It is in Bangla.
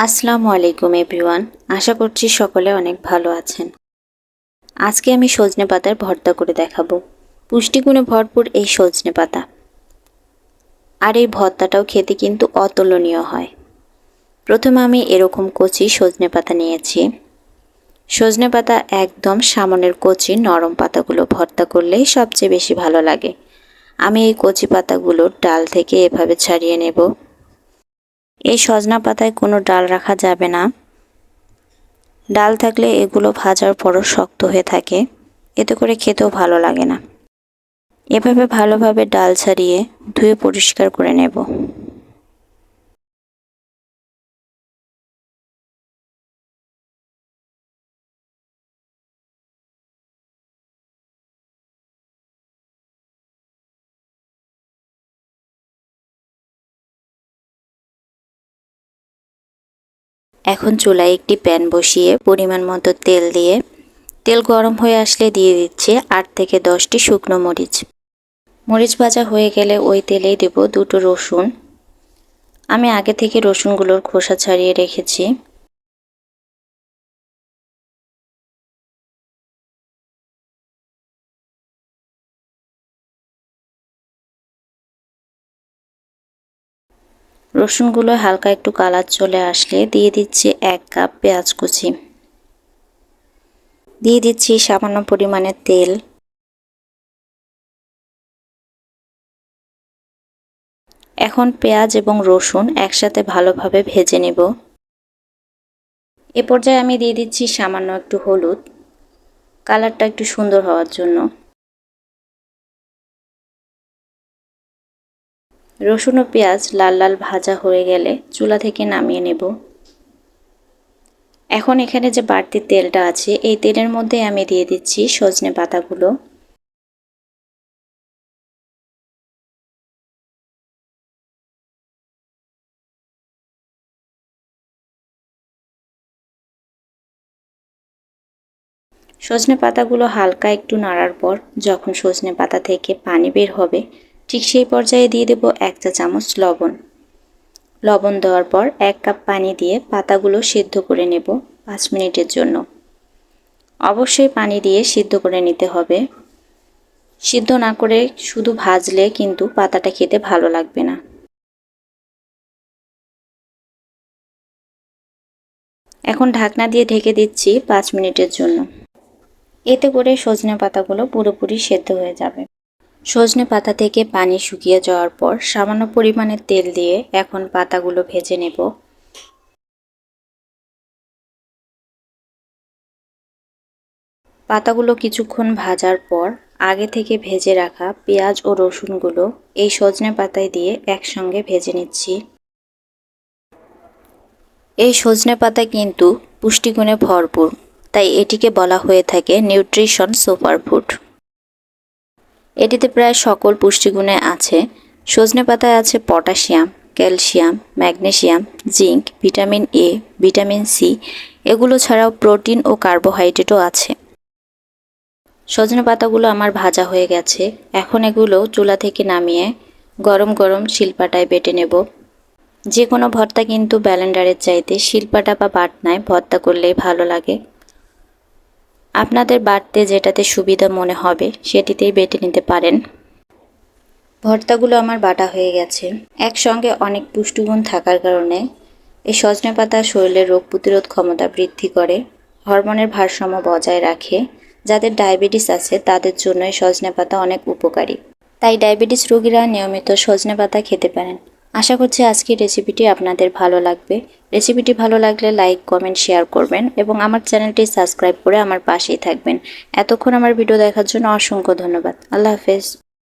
আসসালামু আলাইকুম এভরিওয়ান, আশা করছি সকলে অনেক ভালো আছেন। আজকে আমি সজনে পাতার ভর্তা করে দেখাবো। পুষ্টিগুণে ভরপুর এই সজনে পাতা। আর এই ভর্তাটাও খেতে কিন্তু অতুলনীয় হয়। প্রথমে আমি এরকম কচি সজনে পাতা নিয়েছি। সজনে পাতা একদম সামনের কচি নরম পাতাগুলো ভর্তা করলেই সবচেয়ে বেশি ভালো লাগে। আমি এই কচি পাতাগুলো ডাল থেকে এভাবে ছাড়িয়ে নেব। এই সজনা পাতায় কোনো ডাল রাখা যাবে না। ডাল থাকলে এগুলো ভাজার পরও শক্ত হয়ে থাকে। এতে করে খেতেও ভালো লাগে না। এভাবে ভালোভাবে ডাল ছাড়িয়ে ধুয়ে পরিষ্কার করে নেব। এখন চুলায় একটি প্যান বসিয়ে পরিমাণ মতো তেল দিয়ে, তেল গরম হয়ে আসলে দিয়ে দিচ্ছে আট থেকে দশটি শুকনো মরিচ। মরিচ ভাজা হয়ে গেলে ওই তেলেই দেব দুটো রসুন। আমি আগে থেকে রসুনগুলোর খোসা ছাড়িয়ে রেখেছি। রসুনগুলো হালকা একটু কালার চলে আসলে দিয়ে দিচ্ছি এক কাপ পেঁয়াজ কুচি। দিয়ে দিচ্ছি সামান্য পরিমাণে তেল। এখন পেঁয়াজ এবং রসুন একসাথে ভালোভাবে ভেজে নেব। এ পর্যায়ে আমি দিয়ে দিচ্ছি সামান্য একটু হলুদ। কালারটা একটু সুন্দর হওয়ার জন্য। রসুন ও পেঁয়াজ লাল লাল ভাজা হয়ে গেলে চুলা থেকে নামিয়ে নেব। এখন এখানে যে বাড়তি তেলটা আছে, এই তেলের মধ্যে আমি দিয়ে দিচ্ছি সজনে পাতাগুলো। সজনে পাতাগুলো হালকা একটু নাড়ার পর, যখন সজনে পাতা থেকে পানি বের হবে ঠিক সেই পর্যায়ে দিয়ে দেব এক চা চামচ লবণ। লবণ দেওয়ার পর এক কাপ পানি দিয়ে পাতাগুলো সিদ্ধ করে নেব পাঁচ মিনিটের জন্য। অবশ্যই পানি দিয়ে সিদ্ধ করে নিতে হবে। সিদ্ধ না করে শুধু ভাজলে কিন্তু পাতাটা খেতে ভালো লাগবে না। এখন ঢাকনা দিয়ে ঢেকে দিচ্ছি পাঁচ মিনিটের জন্য। এতে করে সজনে পাতাগুলো পুরোপুরি সেদ্ধ হয়ে যাবে। সজনে পাতা থেকে পানি শুকিয়ে যাওয়ার পর সামান্য পরিমাণে তেল দিয়ে এখন পাতাগুলো ভেজে নেব। পাতাগুলো কিছুক্ষণ ভাজার পর আগে থেকে ভেজে রাখা পেঁয়াজ ও রসুনগুলো এই সজনে পাতায় দিয়ে একসঙ্গে ভেজে নিচ্ছি। এই সজনে পাতা কিন্তু পুষ্টিগুণে ভরপুর, তাই এটিকে বলা হয়ে থাকে নিউট্রিশন সুপারফুড। এটিতে প্রায় সকল পুষ্টিগুণে আছে। সজনে পাতায় আছে potassium, calcium magnesium zinc, vitamin A, vitamin C. এগুলো ছাড়াও প্রোটিন ও কার্বোহাইড্রেটও আছে। সজনে পাতাগুলো আমার ভাজা হয়ে গেছে। এখন এগুলো চুলা থেকে নামিয়ে গরম গরম শিলপাটায় বেটে নেব। যে কোনো ভর্তা কিন্তু ব্যালেন্ডারের চাইতে শিলপাটা বা বাটনায় ভর্তা করলেই ভালো লাগে। আপনাদের বাড়তে যেটাতে সুবিধা মনে হবে, সেটিতেই বেটে নিতে পারেন। ভর্তাগুলো আমার বাটা হয়ে গেছে। একসঙ্গে অনেক পুষ্টিগুণ থাকার কারণে এই সজনে পাতা শরীরের রোগ প্রতিরোধ ক্ষমতা বৃদ্ধি করে, হরমোনের ভারসাম্য বজায় রাখে। যাদের ডায়াবেটিস আছে, তাদের জন্য এই সজনে পাতা অনেক উপকারী। তাই ডায়াবেটিস রোগীরা নিয়মিত সজনে পাতা খেতে পারেন। আশা করছি আজকের রেসিপিটি আপনাদের ভালো লাগবে। রেসিপিটি ভালো লাগলে লাইক, কমেন্ট, শেয়ার করবেন এবং আমার চ্যানেলটি সাবস্ক্রাইব করে আমার পাশেই থাকবেন। এতক্ষণ আমার ভিডিও দেখার জন্য অসংখ্য ধন্যবাদ। আল্লাহ হাফেজ।